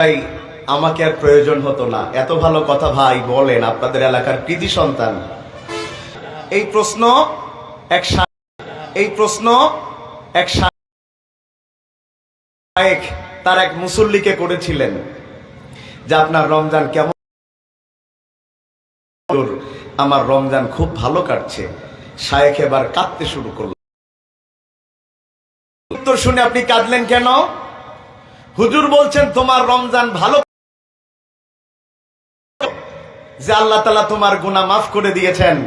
ভাই, আমাকে আর প্রয়োজন হতো না। এত ভালো কথা ভাই বলেন, আপনাদের এলাকার কৃতি সন্তান। এই প্রশ্ন এক এই প্রশ্ন এক তার এক মুসল্লিকে করেছিলেন, যে আপনার রমজান কেমন? আমার রমজান খুব ভালো কাটছে। শায়েখ এবার কাঁদতে শুরু করল। উত্তর শুনে আপনি কাঁদলেন কেন? হুজুর বলছেন, তোমার রমজান ভালো যে আল্লাহ তালা তোমার গুনাহ মাফ করে দিয়েছেন।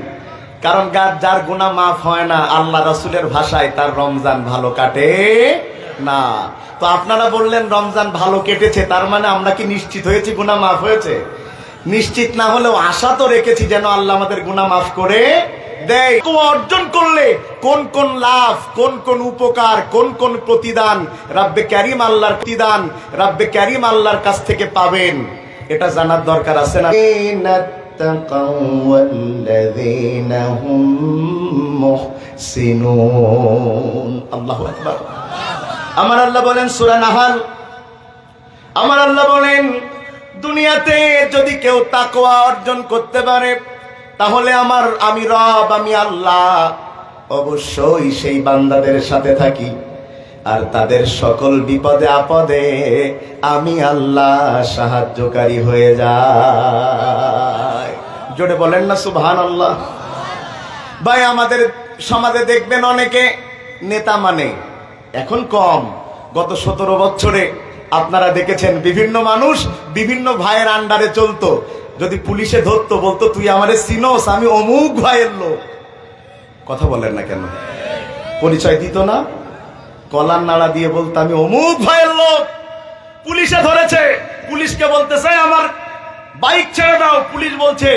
কারণ গা- যার গুনাহ মাফ হয় না, আল্লাহ রাসুলের ভাষায় তার রমজান ভালো কাটে না। তো আপনারা বললেন, রমজান ভালো কেটেছে, তার মানে আমরা কি নিশ্চিত হয়েছি গুনাহ মাফ হয়েছে? নিশ্চিত না হলেও আশা তো রেখেছি যেন আল্লাহ আমাদের গুনাহ মাফ করে দেয়। অর্জন করলে কোন কোন লাভ কোন কোন উপকার কোন কোন প্রতিদান রাব্বে ক্যারিম আল্লাহর প্রতিদান রাব্বে ক্যারিম আল্লাহর কাছ থেকে পাবেন। এটা জানার দরকার আছে না? আমার আল্লাহ বলেন সূরা নাহাল। আমার আল্লাহ বলেন দুনিয়াতে যদি কেউ তাকওয়া অর্জন করতে পারে তাহলে আমার আমি রব, আমি আল্লাহ। অবশ্যই সেই বান্দাদের সাথে থাকি। আর তাদের সকল বিপদে আপদে আমি আল্লাহ সাহায্যকারী হয়ে যায় জোরে বলেন না সুবহান আল্লাহ ভাই, আমাদের সমাজে দেখবেন অনেকে নেতা মানে এখন কম। গত সতেরো বছরে আপনারা দেখেছেন, বিভিন্ন মানুষ বিভিন্ন ভাইয়ের আন্ডারে চলতো। যদি পুলিশে ধরতো বলতো, তুই আমারে চিনোস, আমি অমুক ভাইয়ের লোক। কথা বলেন না কেন? পরিচয় দিত না, কলার নাড়া দিয়ে বলতো, আমি অমুক ভাইয়ের লোক। পুলিশে ধরেছে, পুলিশকে বলতেছে আমার বাইক ছেড়ে দাও। পুলিশ বলছে,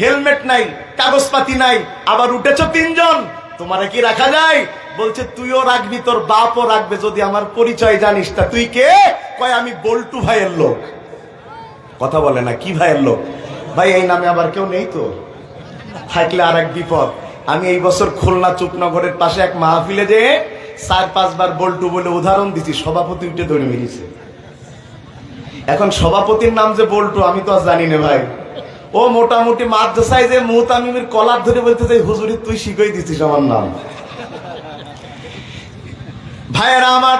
হেলমেট নাই, কাগজপাতি নাই, আবার উঠেছ তিনজন, তোমারে কি রাখা যায়? বলছে, তুইও রাখবি, তোর বাপও রাখবে যদি আমার পরিচয় জানিস। তা তুই কে? কয়, আমি বল্টু ভাইয়ের লোক। কথা বলে না, কি ভাইয়ের লোক? ভাই, এই নামে আবার কেউ নেই তো? থাকলে আর এক বিপদ। আমি এই বছর খুলনা চুপনগরের পাশে এক মাহফিলে যে চার, পাঁচবার বল্টু বলে উদাহরণ দিছি, সভাপতি উঠে ধরে মেরেছে। এখন সভাপতির নাম যে বল্টু, আমি তো আর জানি না ভাই। ও মোটামুটি মাদ্রাসায় যে মুহতামিমের কলার ধরে বলতে চাই হুজুরি, তুই শিখেই দিছিস আমার নাম। ভাইয়েরা, আমার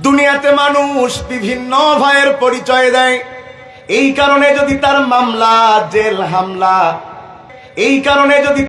দুনিয়াতে মানুষ বিভিন্ন ভয়ের পরিচয় দেয়। এই কারণে যদি তার মামলা, জেল, হামলা, এই কারণে যদি